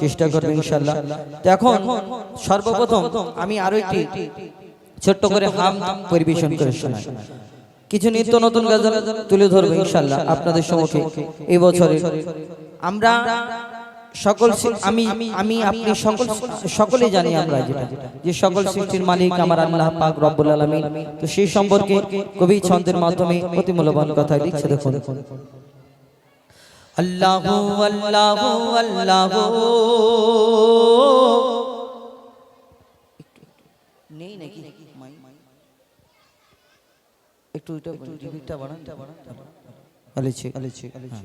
চেষ্টা করবে ইনশাল্লাহ এখন সর্বপ্রথম আমি আরও একটি ছোট্ট করে হাম পরিবেশন করে শোনাই। কিছু নিত্য নতুন গাজল তুলে ধরবো ইনশাল্লাহ আপনাদের সম্মুখে এই বছরে আমরা সকল আমি আমি, আপনি সকল সকলে জানি আমরা যেটা, যে সকল সৃষ্টির মালিক আমার আল্লাহ পাক রব্বুল আলামিন। তো সেই সম্পর্কে কবি ছন্দের মাধ্যমে অতি মূল্যবান কথা লিখছে দেখুন। আল্লাহ আল্লাহ আল্লাহ নেই নাকি একটু এটা রিপিটটা বাড়ান আলেছে আলেছে আলেছি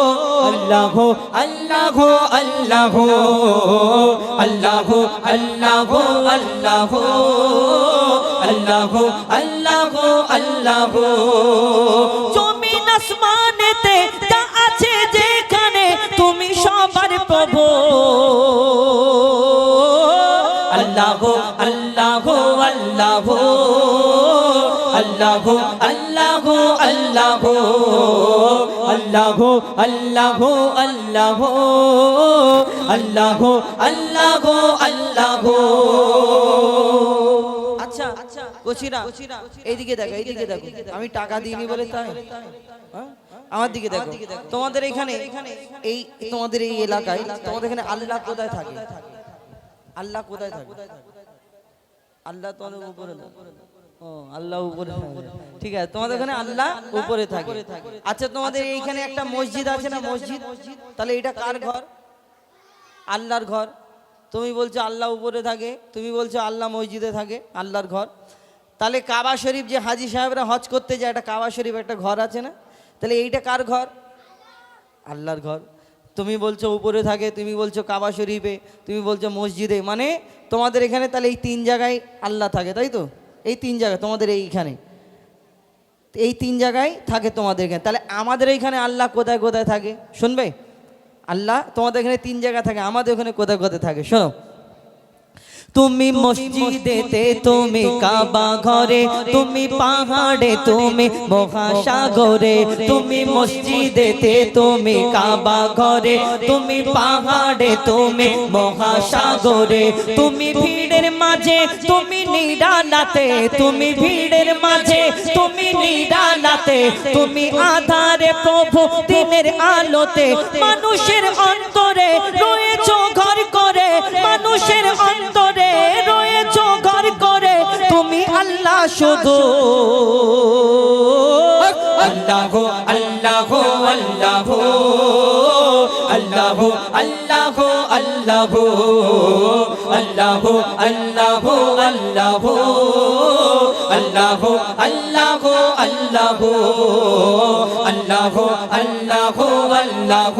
আল্লাহ আল্লাহ আল্লাহ আল্লাহ আল্লাহ আল্লাহ আল্লাহ আল্লাহ আল্লাহ জমিন আসমানেতে যা আছে যেখানে তুমি সবার প্রভু আল্লাহ আল্লাহ আল্লাহ আল্লাহ আল্লাহ আল্লাহ আল্লাহ আল্লাহ আল্লাহ আল্লাহ আল্লাহ আল্লাহ। আচ্ছা কচিরা, এইদিকে দেখো এইদিকে দেখো। আমি টাকা দিইনি বলে তাই? হ্যাঁ? আমার দিকে দেখো। তোমাদের এখানে, এই, তোমাদের এই এলাকায়, তোমাদের এখানে আল্লাহ কোথায় থাকে? আল্লাহ কোথায় থাকে? আল্লাহ তোমাদের উপরে না? ও আল্লাহ উপরে। ঠিক আছে তোমাদের ওখানে আল্লাহ উপরে থাকে। আচ্ছা তোমাদের এইখানে একটা মসজিদ আছে না মসজিদ তাহলে এটা কার ঘর? আল্লাহর ঘর। তুমি বলছো আল্লাহ উপরে থাকে তুমি বলছো আল্লাহ মসজিদে থাকে আল্লাহর ঘর। তাহলে কাবা শরীফ যে হাজি সাহেবরা হজ করতে যায় একটা কাবা শরীফ একটা ঘর আছে না? তাহলে এইটা কার ঘর? আল্লাহর ঘর। তুমি বলছো উপরে থাকে তুমি বলছো কাবা শরীফে তুমি বলছো মসজিদে। মানে তোমাদের এখানে তাহলে এই তিন জায়গায় আল্লাহ থাকে তাই তো? এই তিন জায়গায়, তোমাদের এইখানে। এই তিন জায়গায় থাকে তোমাদের এখানে। তাহলে আমাদের এইখানে আল্লাহ কোথায় কোথায় থাকে? শুনবে? আল্লাহ তোমাদের এখানে তিন জায়গায় থাকে, আমাদের ওখানে কোথায় কোথায় থাকে? শোনো। তুমি মসজিদেতে তুমি কাবা ঘরে তুমি পাহাড়ে তুমি মহাসাগরে তুমি মসজিদেতে তুমি কাবা ঘরে তুমি পাহাড়ে তুমি মহাসাগরে তুমি ভিড়ের মাঝে তুমি নিরালাতে তুমি ভিড়ের মাঝে তুমি নিরালাতে তুমি আধারে প্রভু দিনের আলোতে মানুষের অন্তরে রয়েছো ঘর করে মানুষের অন্তরে রয়েছো ঘর করে তুমি আল্লাহ শুধু আল্লাহ আল্লাহ আল্লাহ আল্লাহ আল্লাহ আল্লাহ আল্লাহ আল্লাহ আল্লাহ আল্লাহ আল্লাহ আল্লাহ আল্লাহ আল্লাহ আল্লাহ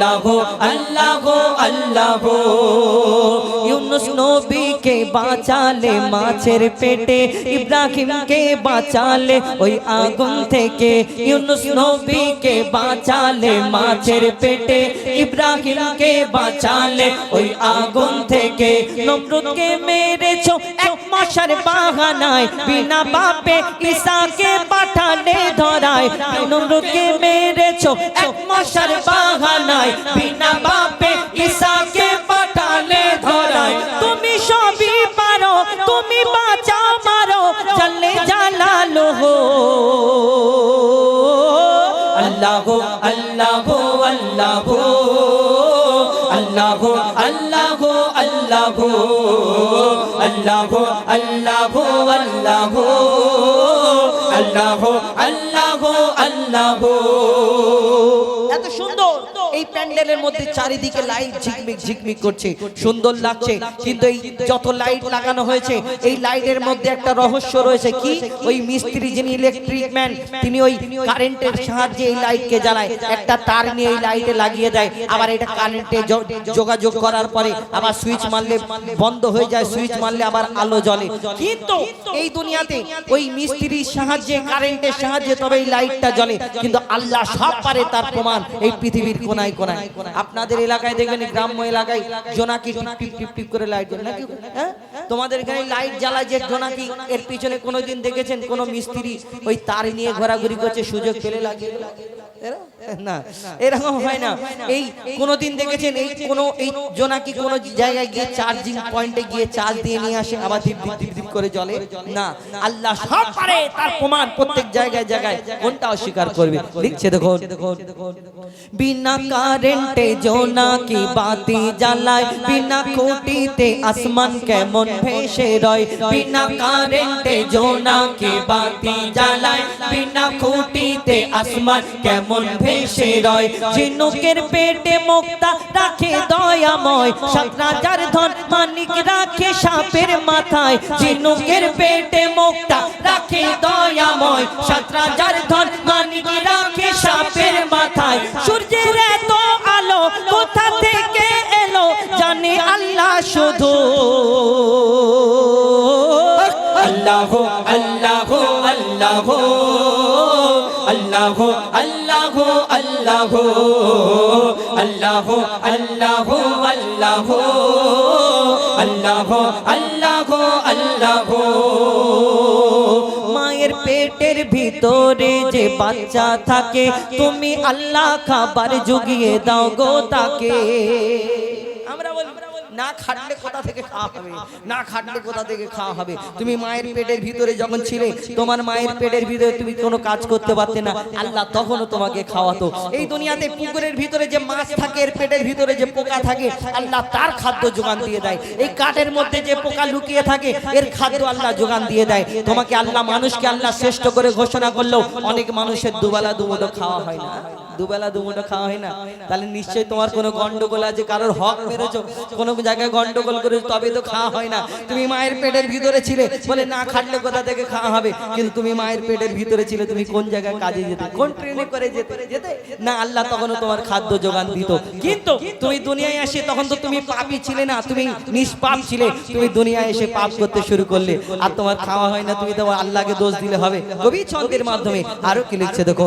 আল্লাহ আল্লাহ আল্লাহ। ইউনুস নবীকে বাঁচালে মাছের পেটে, ইব্রাহিমকে বাঁচালে ওই আগুন থেকে। ইউনুস নবীকে বাঁচালে মাছের পেটে, ইব্রাহিমকে বাঁচালে ওই আগুন থেকে। নমরুদকে মেরেছো, এক মশার বাহানায়, বিনা বাপে ঈশাকে পাঠালে ধরায়। নমরুদকে মেরেছো এক মশার বাহানায়, বিনা বাপে ঈসাকে اللہ اللہ اللہ اللہ اللہ اللہ এত সুন্দর এই প্যান্ডেলের মধ্যে চারিদিকে লাইট ঝিকমিক ঝিকমিক করছে, সুন্দর লাগছে, কিন্তু এই যত লাইট লাগানো হয়েছে, এই লাইটের মধ্যে একটা রহস্য রয়েছে কি? ওই মিস্ত্রি যিনি ইলেকট্রিক ম্যান তিনি ওই কারেন্টের সাহায্যে এই লাইটকে জ্বালায়। একটা তার নিয়ে এই লাইটে লাগিয়ে দেয়, আবার এটা কারেন্টে যোগাযোগ করার পরে আবার সুইচ মারলে বন্ধ হয়ে যায় সুইচ মারলে আবার আলো জ্বলে। কিন্তু এই দুনিয়াতে ওই মিস্ত্রির সাহায্যে কারেন্টের সাহায্যে তবে এই লাইটটা জ্বলে, কিন্তু আল্লাহ সব পারে তার প্রমাণ, এই পৃথিবীর কোনায় কোনায় আপনাদের এলাকায় দেখবেন গ্রাম্য এলাকায় জোনাকি টিপ টিপ টিপ করে লাইট জ্বলে। নাকি? হ্যাঁ? তোমাদের এখানে লাইট জ্বালায় যে জোনাকি, এর পিছনে কোনোদিন দেখেছেন কোনো মিস্ত্রি ওই তার নিয়ে ঘোরাঘুরি করছে, সুযোগ পেলে লাগিয়ে? না এরকম হয় না। এই কোনোদিন দেখেছেন এই কোনো এই জোনাকি কোনো জায়গায় গিয়ে চার্জিং পয়েন্টে গিয়ে চার্জ দিয়ে নিয়ে আসে আবার দিপ দিপ দিপ দিপ করে জ্বলে? না। আল্লাহ সব পারে তার প্রমাণ প্রত্যেক জায়গায় জায়গায়। কোনটা অস্বীকার করবে? লিখছে বিনা কারেন্টে জোনাকি বাতি জ্বালায়? বিনা খুঁটিতে আসমান কেমন ভেসে রয়? বিনা কারেন্টে জোনাকি বাতি জ্বালায়? বিনা খুঁটিতে আসমান কেমন ভেসে রয়। ঝিনুকের পেটে মুক্তা রাখে দয়াময়। সাত রাজার ধন মানিক রাখে সাপের মাথায়। ঝিনুকের পেটে মুক্তা রাখে দয়াময়। সাত রাজার ধন মানিক রাখে সাপের মাথায়। সূর্যের এত আলো কোথা থেকে এলো জানে আল্লাহ শুধু। আল্লাহ আল্লাহ আল্লাহ আল্লাহ আল্লাহ আল্লাহ আল্লাহ আল্লাহ আল্লাহ আল্লাহ আল্লাহ আল্লাহ মায়ের পেটের ভিতরে যে বাচ্চা থাকে, তুমি আল্লাহ খাবার জুগিয়ে দাও গো তাকে। না খাটলে কোথা থেকে খাওয়া হবে? না খাটলে কোথা থেকে খাওয়া হবে? তুমি মায়ের পেটের ভিতরে যখন ছিলে তোমার মায়ের পেটের ভিতরে তুমি কোনো কাজ করতে পারতে না। আল্লাহ তখনও তোমাকে খাওয়াতো। এই দুনিয়াতে পুকুরের ভিতরে যে মাছ থাকে এর পেটের ভিতরে যে পোকা থাকে আল্লাহ তার খাদ্য যোগান দিয়ে দেয়। এই কাঠের মধ্যে যে পোকা লুকিয়ে থাকে এর খাদ্য আল্লাহ যোগান দিয়ে দেয় তোমাকে আল্লাহ মানুষকে আল্লাহ শ্রেষ্ঠ করে ঘোষণা করলেও অনেক মানুষের দুবেলা দুমুটো খাওয়া হয় না। দুবেলা দুমুটো খাওয়া হয় না। তাহলে নিশ্চয়ই তোমার কোনো গন্ডগোল আছে, কারোর হক মেরেছো, কোনো জায়গায় গন্ডগোল করেছ তবে তো খাওয়া হয় না। তুমি মায়ের পেটের ভিতরে ছিলে বলে না খাটলে কোথা থেকে খাওয়া হবে? কিন্তু তুমি মায়ের পেটের ভিতরে ছিলে, তুমি কোন জায়গায় কাজে যেতে, কোন ট্রেনে করে যেতে যেতে? না আল্লাহ তখনও তোমার খাদ্য যোগান দিত। কিন্তু তুমি দুনিয়ায় এসে তখন তো তুমি পাপই ছিলে না, তুমি নিষ্পাপ ছিলে। তুমি দুনিয়ায় এসে পাপ করতে শুরু করলে, আর তোমার খাওয়া হয় না, তুমি তোমার আল্লাহকে দোষ দিলে হবে। কবি ছন্দের মাধ্যমে আরও কি লিখছে দেখো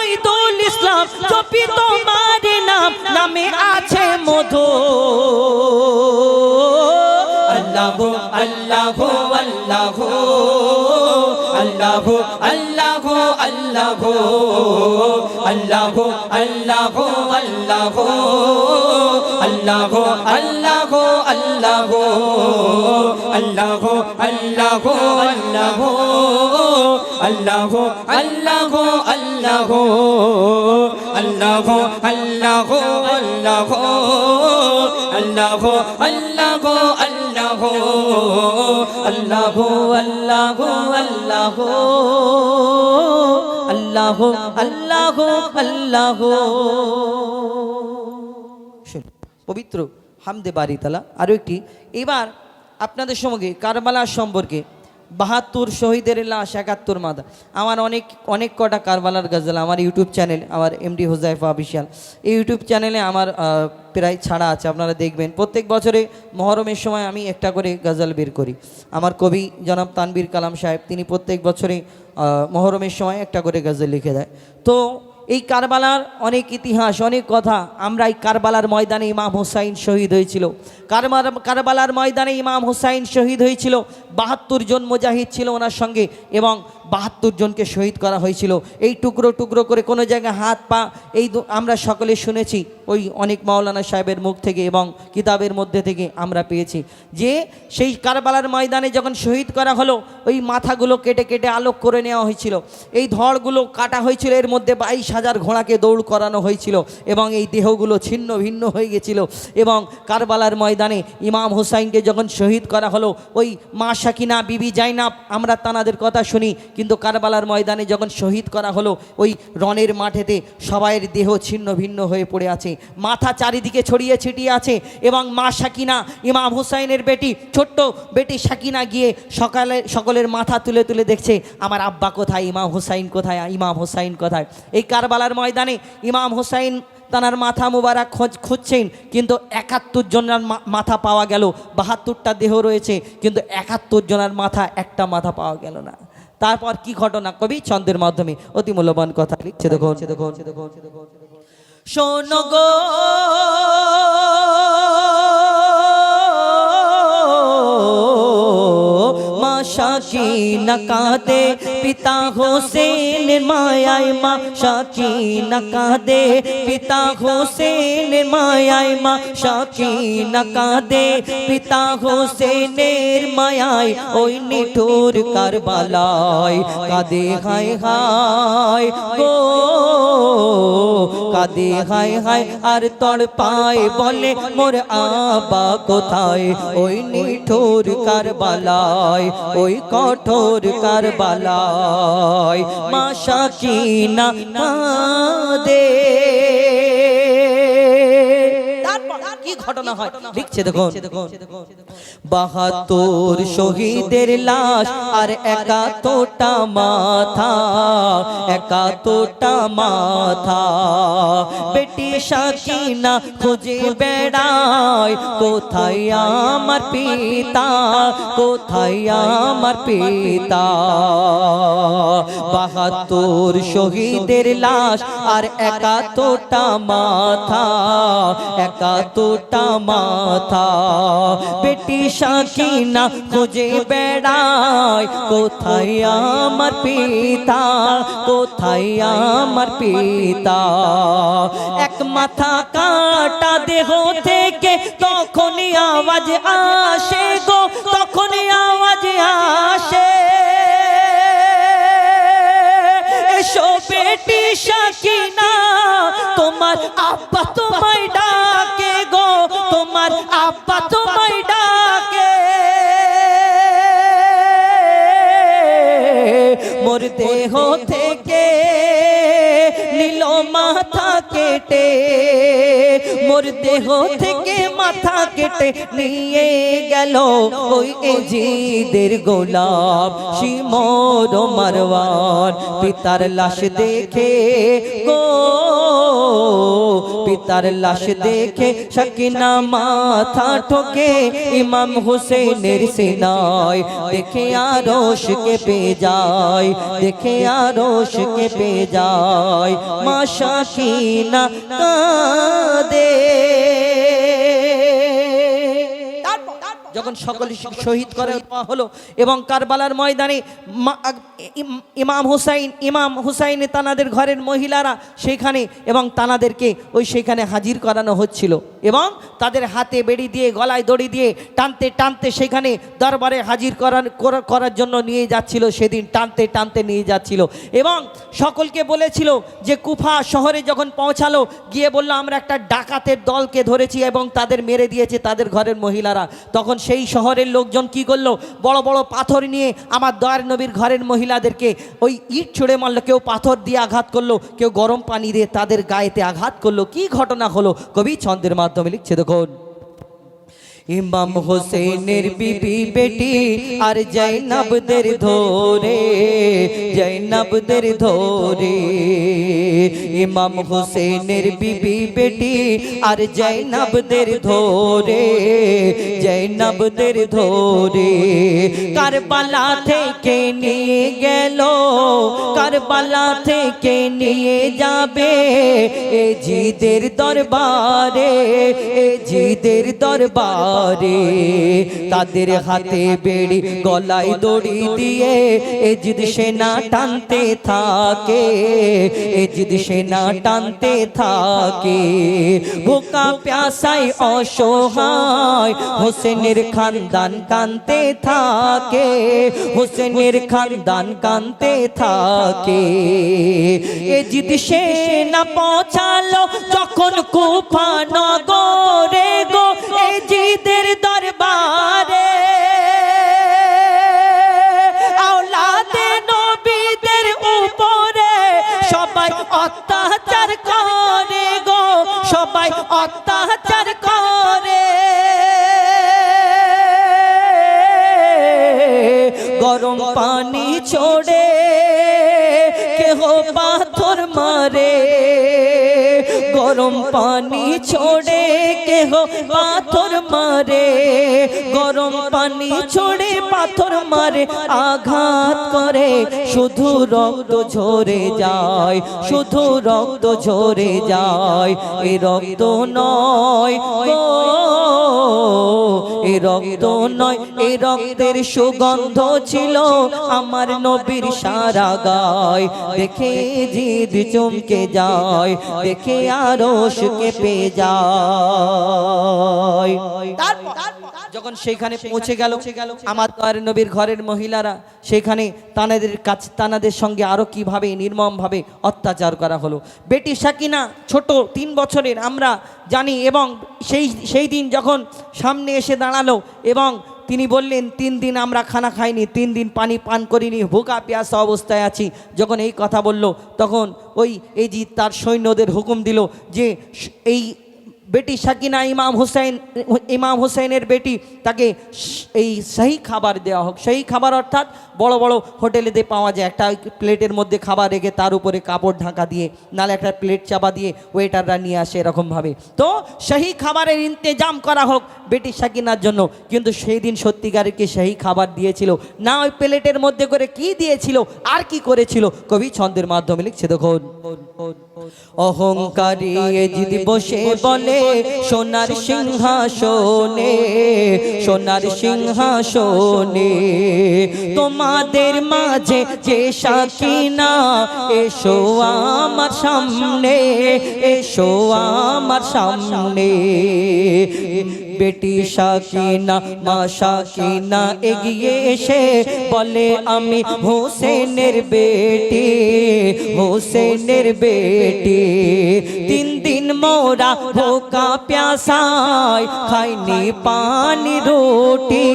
মইদুল ইসলাম জপি তোমার নাম নামে আছে মধু আল্লাহ আল্লাহ আল্লাহ আল্লাহ আল্লাহ আল্লাহ আল্লাহ আল্লাহ আল্লাহ আল্লাহ আল্লাহ আল্লাহ আল্লাহ আল্লাহ আল্লাহ আল্লাহ আল্লাহ আল্লাহ আল্লাহ আল্লাহ আল্লাহ আল্লাহ আল্লাহ আল্লাহ আল্লাহ আল্লাহ আল্লাহ আল্লাহ আল্লাহ আল্লাহ পবিত্র হামদে বাড়ি তালা আরও একটি এবার আপনাদের সঙ্গে কারবালার সম্পর্কে বাহাত্তর শহীদের লাশ, একাত্তর মাদা। আমার অনেক অনেক কটা কারবালার গজল আমার ইউটিউব চ্যানেল, আমার এমডি হোজাইফা অফিসিয়াল এই ইউটিউব চ্যানেলে আমার প্রায় ছাড়া আছে, আপনারা দেখবেন। প্রত্যেক বছরে মহরমের সময় আমি একটা করে গজল বের করি। আমার কবি জনাব তানবীর কালাম সাহেব, তিনি প্রত্যেক বছরে মহরমের সময় একটা করে গজল লিখে দেয়। তো এই কারবালার অনেক ইতিহাস, অনেক কথা। আমরা এই কারবালার ময়দানে ইমাম হুসাইন শহীদ হয়েছিল। কারবার কারবালার ময়দানে ইমাম হুসাইন শহীদ হয়েছিল। বাহাত্তর জন মুজাহিদ ছিল ওনার সঙ্গে এবং বাহাত্তর জনকে শহীদ করা হয়েছিল। এই টুকরো টুকরো করে কোনো জায়গায় হাত, পা, এই আমরা সকলে শুনেছি ওই অনেক মাওলানা সাহেবের মুখ থেকে এবং কিতাবের মধ্যে থেকে আমরা পেয়েছি। যে সেই কারবালার ময়দানে যখন শহীদ করা হলো, ওই মাথাগুলো কেটে কেটে আলোক করে নেওয়া হয়েছিল। এই ধড়গুলো কাটা হয়েছিল, এর মধ্যে বাইশ হাজার ঘোড়াকে দৌড় করানো হয়েছিল এবং এই দেহগুলো ছিন্ন ভিন্ন হয়ে গেছিল এবং কারবালার ময়দানে ইমাম হুসাইনকে যখন শহীদ করা হলো, ওই মা সাকিনা, বিবি জাইনাব, আমরা তানাদের কথা শুনি কিন্তু কারবালার ময়দানে যখন শহীদ করা হলো, ওই রনের মাঠেতে সবাইয়ের দেহ ছিন্ন ভিন্ন হয়ে পড়ে আছে। মাথা চারিদিকে ছড়িয়ে ছিটিয়ে আছে এবং মা সাকিনা, ইমাম হুসাইনের বেটি, ছোট্ট বেটি সাকিনা গিয়ে সকালে, সকলের মাথা তুলে তুলে দেখছে, আমার আব্বা কোথায়? ইমাম হুসাইন কোথায়? ইমাম হুসাইন কোথায়? এই কারবালার ময়দানে ইমাম হুসাইন তানার মাথা মুবারক খোঁজ, খুঁজছেন, কিন্তু একাত্তর জনের মাথা পাওয়া গেল। বাহাত্তরটা দেহ রয়েছে, কিন্তু একাত্তর জনের মাথা, একটা মাথা পাওয়া গেল না। তারপর কি ঘটনা? কবি ছন্দের মাধ্যমে অতি মূল্যবান কথা লিখছে দেখুন। শোনো গো শাকিনা কাঁদে পিতা হোসেন মায়ায় মা শাকিনা কাঁদে পিতা হোসেন মায়ায় মা শাকিনা কাঁদে পিতা হোসেনের মায়ায় ওই নিঠুর কারবালায় কাঁদে, হায় হায়, গো। কাঁদে, হায় হায়, আর তড় পায় বলে মোর আবা কোথায়? ওই নিঠুর কারবালায় ওই কঠোর কারবালায় মা শাকিনা কাঁদে। তারপর কি ঘটনা হয়? লিখছে দেখুন। বাহাত্তর শহীদের লাশ আর একাত্তরটা মাথা একাত্তরটা মাথা। বেটি শাকিনা খুঁজে বেড়ায় কোথায় আমার পিতা কোথায় আমার পিতা? বাহাত্তর শহীদের লাশ আর একাত্তরটা মাথা একাত্তরটা মাথা, বেটি শাকিনা খুঁজে বেড়ায়, কোথায় আমার পিতা? কোথায় আমার পিতা? এক মাথা কাটা দেহ থেকে তখনই আওয়াজ আসে গো, তখনই আওয়াজ আসে। এসো বেটি শাকিনা তোমার আব্বা তোমায় দেহ থেকে নীল মাথা কেটে, মোর দেহ থেকে মাথা কেটে নিয়ে গেল ওই এজিদের গোলাপ, শিমর মারওয়ার পিতার লাশ দেখে গো পিতার লাশ দেখে সকিনা মাথা ঠোকে, ইমাম হুসেনের সিনায় দেখে আরশকে পে যায়, দেখে আরশকে পে যায়। মা শাকিনা কাঁদে। যখন সকল শহীদ করে হলো এবং কারবালার ময়দানে ইমাম হুসাইন ইমাম হুসাইনে তানাদের ঘরের মহিলারা সেখানে এবং তানাদেরকে ওই সেখানে হাজির করানো হচ্ছিল। এবং তাদের হাতে বেড়ি দিয়ে, গলায় দড়ি দিয়ে টানতে টানতে সেখানে দরবারে হাজির করার করার জন্য নিয়ে যাচ্ছিল, সেদিন টানতে টানতে নিয়ে যাচ্ছিল। এবং সকলকে বলেছিল যে, কুফা শহরে যখন পৌঁছালো, গিয়ে বলল, আমরা একটা ডাকাতের দলকে ধরেছি এবং তাদের মেরে দিয়েছে তাদের ঘরের মহিলারা। তখন সেই শহরের লোকজন কি করল? বড় বড় পাথর নিয়ে আমার দয়ার নবীর ঘরের মহিলাদেরকে ওই ইট ছুঁড়ে মারলো, কেউ পাথর দিয়ে আঘাত করল, কেউ গরম পানি দিয়ে তাদের গায়েতে আঘাত করল। কি ঘটনা হলো? কবি ছন্দের মাধ্যমে। লিখছে দেখুন ইমাম হোসেনের বিবি বেটি আর জৈনবদের ধরে জৈনবদের ধরে। ইমাম হোসেনের বিবি বেটি আর জৈনবদের ধরে জৈনবদের ধরে। কারবালা থেকে নিয়ে গেল, কারবালা থেকে নিয়ে যাবে এ জিদের দরবারে এ জিদের দরবারে। পারে তাদের হাতে বেড়ি, গলায় দড়ি দিয়ে এজিদ সেনা টানতে থাকে। এজিদ সেনা টানতে থাকে। ভোকা প্যাসাই অসহায়, হোসেনের খানদান কানতে থাকে। হোসেনের খানদান কানতে থাকে। এজিদ সেনা পৌঁছালো যখন কুফা নগরে গো। এজিদের দরবারে। আওলাদে নবীদের উপরে সবাই অত্যাচার করে গো, সবাই অত্যাচার করে। গরম পানি ছোড়ে, কেহ পাথর মারে। গরম পানি ছোড়ে কেহ পাথর মারে, গরম পানি ছোড়ে পাথর মারে, আঘাত করে, শুধু রক্ত ঝরে যায়, শুধু রক্ত ঝরে যায়, এ রক্ত নয় এ রক্ত নয় এ রক্তের সুগন্ধ ছিল আমার নবীর সারা গায় দেখে জিদ চমকে যায়, দেখে আরও সুখে পে যায়। যখন সেখানে পৌঁছে গেল আমার দয়ার নবীর ঘরের মহিলারা সেখানে তানাদের কাছ তানাদের সঙ্গে আরও কীভাবে নির্মমভাবে অত্যাচার করা হলো। বেটি সাকিনা ছোট তিন বছরের আমরা জানি এবং সেই সেই দিন যখন সামনে এসে দাঁড়াল এবং তিনি বললেন তিন দিন আমরা খানা খাইনি তিন দিন পানি পান করিনি ভুকা পেয়াসা অবস্থায় আছি। যখন এই কথা বলল তখন ওই এই যে তার সৈন্যদের হুকুম দিল যে এই বেটি সাকিনা ইমাম হুসাইন, ইমাম হুসাইনের বেটি, তাকে এই সেই খাবার দেওয়া হোক। সেই খাবার অর্থাৎ বড় বড় হোটেলেতে পাওয়া যায়। একটা প্লেটের মধ্যে খাবার রেখে তার উপরে কাপড় ঢাকা দিয়ে, নালে একটা প্লেট চাপা দিয়ে ওয়েটাররা নিয়ে আসে এরকমভাবে। তো সেই খাবারের ইন্তেজাম করা হোক বেটি সাকিনার জন্য। কিন্তু সেই দিন সত্যিকারকে সেই খাবার দিয়েছিল। না ওই প্লেটের মধ্যে করে কি দিয়েছিল, আর কি করেছিল? কবি ছন্দের মাধ্যমে লিখছে দেখুন। অহংকারী যদি বসে বলে, সোনার সিংহাসনে সোনার সিংহাসনে, তোমাদের মাঝে যে সাকিনা, এসো আমার সামনে, এসো আমার সামনে। বেটি সাকিনা মা সাকিনা এগিয়ে এসে বলে, আমি হোসেনের বেটি হোসেনের বেটি। তিন দিন মোরা ভোকা প্যাসায় খাইনি পানি রুটি,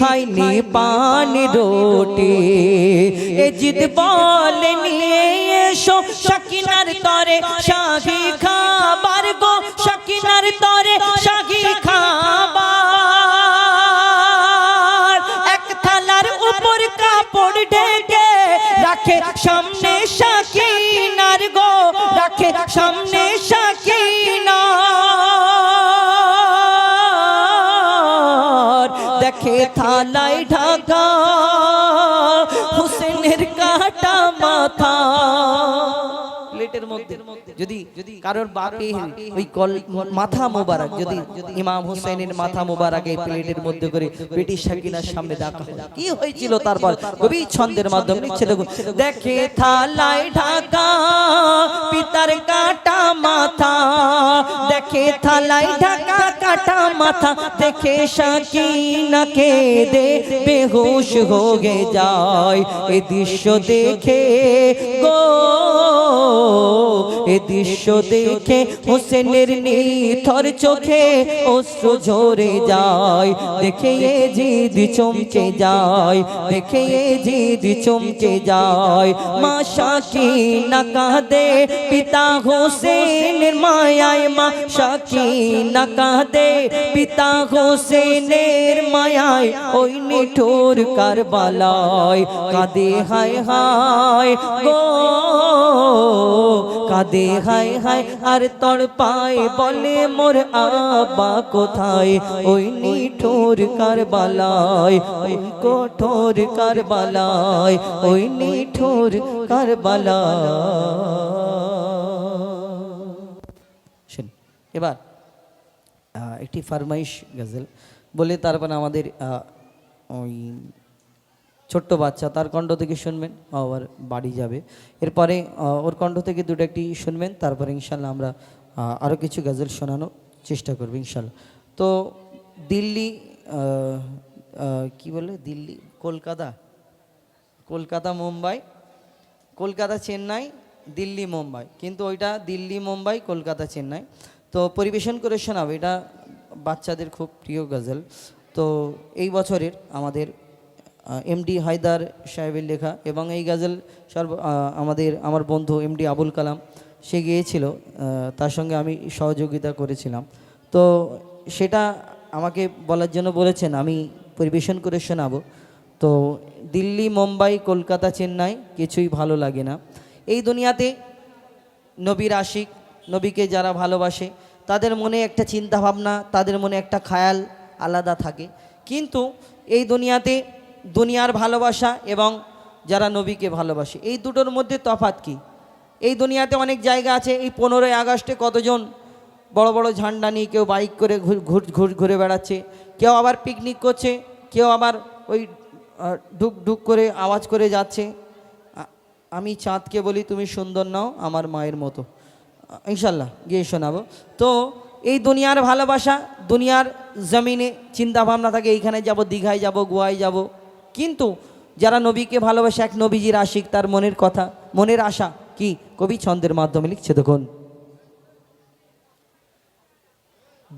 খাইনি পানি রুটি। এ জিদ বলে, নিয়ে এসো সাকিনার তরে, শাহি খাবার গো সাকিনার তরে। কারোর বাপে ওই কল মাথা মোবারক যদি ইমাম হোসেনের মাথা মোবারক এই প্লেটের মধ্যে করে ব্রিটিশ সাকিনার সামনে দেখা হলো। কি হয়েছিল তারপর? কবি ছন্দের মাধ্যমে লিখছে দেখুন দেখে থালায় ঢাকা পিতার কাটা মাথা। দেখে থালায় ঢাকা কাটা মাথা। দেখে সাকিনাকে দে বেহুশ হয়ে যায়। এ দৃশ্য দেখে গো। এ দৃশ্য দেখে হোসেনের নিথর চোখে অশ্রু ঝরে যায়। দেখে এ জিদ চমকে যায়, দেখে এ জিদ চমকে যায়। মা সাকিনা কাঁদে পিতা হোসেনের মায়ায় মা সাকিনা কাঁদে, পিতা হোসেনের মায়ায় ওই নিঠুর কারবালায় কাঁদে, হায় হায় গো, কাঁদে, হায় হায় আর তর পায় বলে মোর আব্বা কোথায়? ওই নিঠুর কারবালায়, ওই কঠোর কারবালায়, ওই নিঠুর কারবালায়। এবার একটি ফারমাইশ গজল। বলে তারপরে আমাদের ওই ছোট্ট বাচ্চা, তার কণ্ঠ থেকে শুনবেন আবার বাড়ি যাবে। এরপরে ওর কণ্ঠ থেকে দুটো একটি শুনবেন, তারপরে ইনশাল্লাহ আমরা আরও কিছু গজল শোনানোর চেষ্টা করব ইনশাল্লাহ তো দিল্লি কি বলে? দিল্লি? কলকাতা? কলকাতা, মুম্বাই? কলকাতা, চেন্নাই, দিল্লি, মুম্বাই। কিন্তু ওইটা দিল্লি, মুম্বাই, কলকাতা, চেন্নাই। তো পরিবেশন করে শোনাবো, এটা বাচ্চাদের খুব প্রিয় গজল। তো এই বছরের আমাদের এমডি হায়দার সাহেবের লেখা এবং এই গজল সর্ব আমাদের, আমার বন্ধু এমডি আবুল কালাম, সে গিয়েছিল তার সঙ্গে আমি সহযোগিতা করেছিলাম। তো সেটা আমাকে বলার জন্য বলেছেন, আমি পরিবেশন করে শোনাবো। তো দিল্লি, মুম্বাই, কলকাতা, চেন্নাই কিছুই ভালো লাগে না। এই দুনিয়াতে নবীর আশিক, নবীকে যারা ভালোবাসে তাদের মনে একটা চিন্তা ভাবনা তাদের মনে একটা খায়াল আলাদা থাকে। কিন্তু এই দুনিয়াতে দুনিয়ার ভালোবাসা এবং যারা নবীকে ভালোবাসে, এই দুটোর মধ্যে তফাৎ কি? এই দুনিয়াতে অনেক জায়গা আছে, এই পনেরোই আগস্টে কতজন বড় বড় ঝান্ডা নিয়ে কেউ বাইক করে ঘুর, ঘুর- ঘুর বেড়াচ্ছে, কেউ আবার পিকনিক করছে, কেউ আবার ওই ঢুক ঢুক করে আওয়াজ করে যাচ্ছে। আমি চাঁদকে বলি, তুমি সুন্দর নাও, আমার মায়ের মতো। ইনশাল্লাহ গিয়ে শোনাবো। তো এই দুনিয়ার ভালোবাসা, দুনিয়ার জমিনে চিন্তাভাবনা থাকে, এইখানে যাব, দীঘায় যাব, গোয়ায় যাব। কিন্তু যারা নবীকে ভালোবাসে, এক নবীজির আশিক, তার মনের কথা, মনের আশা কি? কবি ছন্দের মাধ্যমে লিখছে, দেখুন।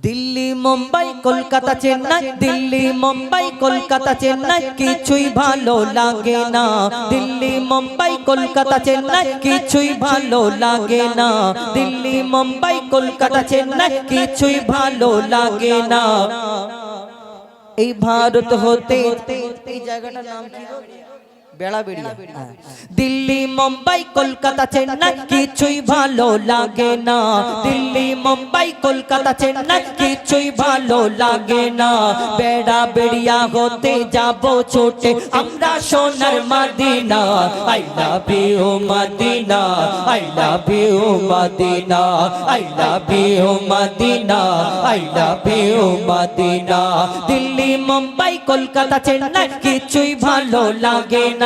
দিল্লি, মুম্বাই, কলকাতা, চেন্নাই, দিল্লি, মুম্বাই, কলকাতা, চেন্নাই, কিছুই ভালো লাগে না। দিল্লি, মুম্বাই, কলকাতা, চেন্নাই, কিছুই ভালো লাগে না। দিল্লি, মুম্বাই, কলকাতা, চেন্নাই, কিছুই ভালো লাগে না। এই ভারত হতে এই জায়গাটার নাম কি? হ্যাঁ। দিল্লি মুম্বাই কলকাতা চেন্নাই কিছুই ভালো লাগে না দিল্লি মুম্বাই কলকাতা চেন্নাই কিছুই ভালো লাগে না বেড়া বেড়িয়া হতে যাব ছোটে আমরা সোনার Medina I love you Medina I love you Medina I love you Medina I love you Medina Delhi Mumbai Kolkata Chennai কিছুই ভালো লাগে না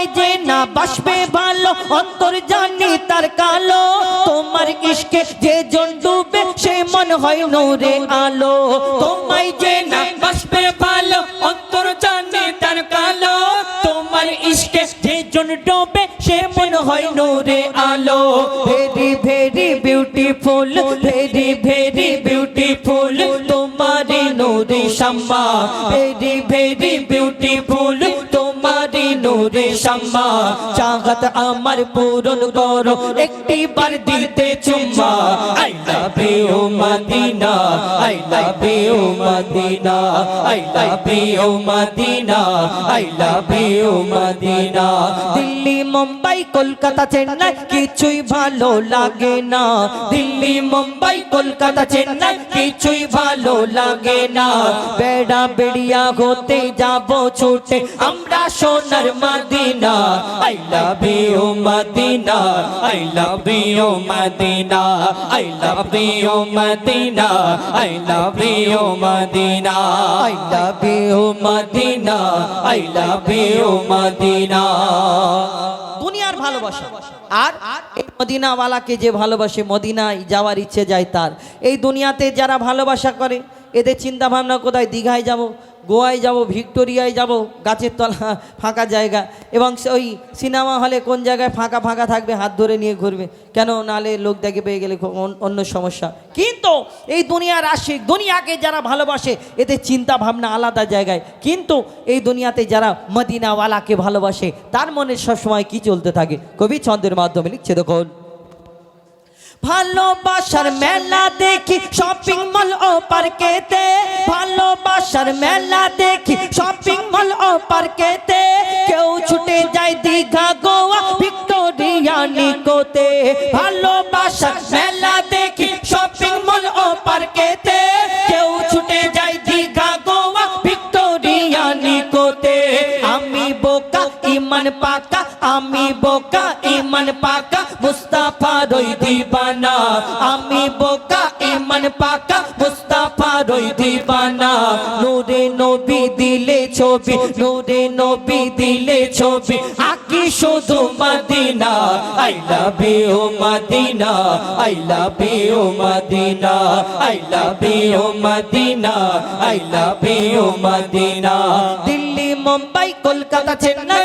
তোমায় যে না বাসবে ভালো, অন্তর জানি তার কালো। তোমার ইশকে যে জন ডুবে, সে মন হয় নূরে আলো। তোমায় যে না বাসবে ভালো, অন্তর জানি তার কালো। তোমার ইশকে যে জন ডুবে, সে মন হয় নূরে আলো। Very very beautiful very very beautiful তোমারি নূরে শাম্মা ভেরি ভেরি বিউটিফুল তোমারি নূরে শাম্মা, চাহত আমার পূরণ করো। একটি বার দিতে চুম্মা, I love you Medina, I love you Medina, I love you Medina, I love you Medina. Delhi, Mumbai, Kolkata, Chennai, কিছুই ভালো লাগে না। দিল্লি, মুম্বাই, কলকাতা, চেন্নাই, কিছুই ভালো লাগে না। বেড়া বেড়িয়া হতে যাব ছুটে, আমরা সোনার Medina I love you Medina, I love you Medina, I love you Medina, I love you Medina, I love you Medina, I love you Medina. দুনিয়ার ভালোবাসা। আর এই মদিনাওয়ালাকে যে ভালোবাসে, মদিনায় যাওয়ার ইচ্ছে যায় তার। এই দুনিয়াতে যারা ভালোবাসা করে, এদের চিন্তা ভাবনা কোথায়? দীঘায় যাব। গোয়ায় যাব, ভিক্টোরিয়ায় যাব, গাছের তলা, ফাঁকা জায়গা, এবং ওই সিনেমা হলে কোন জায়গায় ফাঁকা ফাঁকা থাকবে, হাত ধরে নিয়ে ঘুরবে। কেন নালে লোক দেখে পেয়ে গেলে অন্য সমস্যা। কিন্তু এই দুনিয়ার আশিক, দুনিয়াকে যারা ভালোবাসে, এদের চিন্তা ভাবনা আলাদা জায়গায়। কিন্তু এই দুনিয়াতে যারা মদিনাওয়ালাকে ভালোবাসে, তার মনে সবসময় কি চলতে থাকে? কবি ছন্দের মাধ্যমে লিখছে দেখুন। ভালোবাসার মেলা দেখি শপিং মল ও পার্কেতে ভালোবাসার মেলা দেখি শপিং মল ও পার্কেতে কেউ ছুটে যায় দীঘা, গোয়া, ভিক্টোরিয়া, নিকোতে। ভালোবাসার মেলা দেখি শপিং মল ও পার্কেতে কেউ ছুটে যায় ইমান পাকা, আমি বোকা, ইমান পাকা, মুস্তাফা রই দিবানা। আমি বোকা, ইমান পাকা, মুস্তাফা রই দিবানা। নূরে নবী দিলে ছবি, নূরে নবী দিলে ছবি। আকি শুধু Medina, I love you Medina, I love you Medina, I love you Medina, I love you Medina. Delhi, Mumbai, Kolkata, Chennai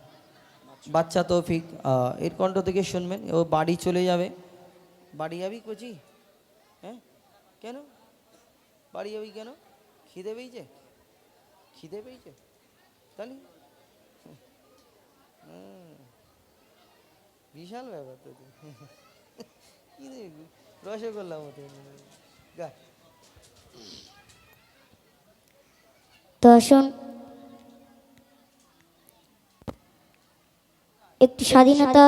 বাচ্চা তৌফিক এর কণ্ঠ থেকে শুনবেন ও বাড়ি চলে যাবে। বাড়ি যাবি কচি? হ্যাঁ? কেন? বাড়ি যাবি কেন? খিদে পেয়েছে? খিদে পেয়েছে? তাহলে? বিশাল ব্যাপার তো। কি দেখবি রসগোল্লা মতো গা তো আসুন একটি স্বাধীনতা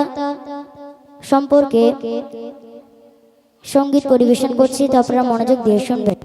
সম্পর্কে সংগীত পরিবেশন করছি তো আপনারা মনোযোগ দিয়ে শুনবেন।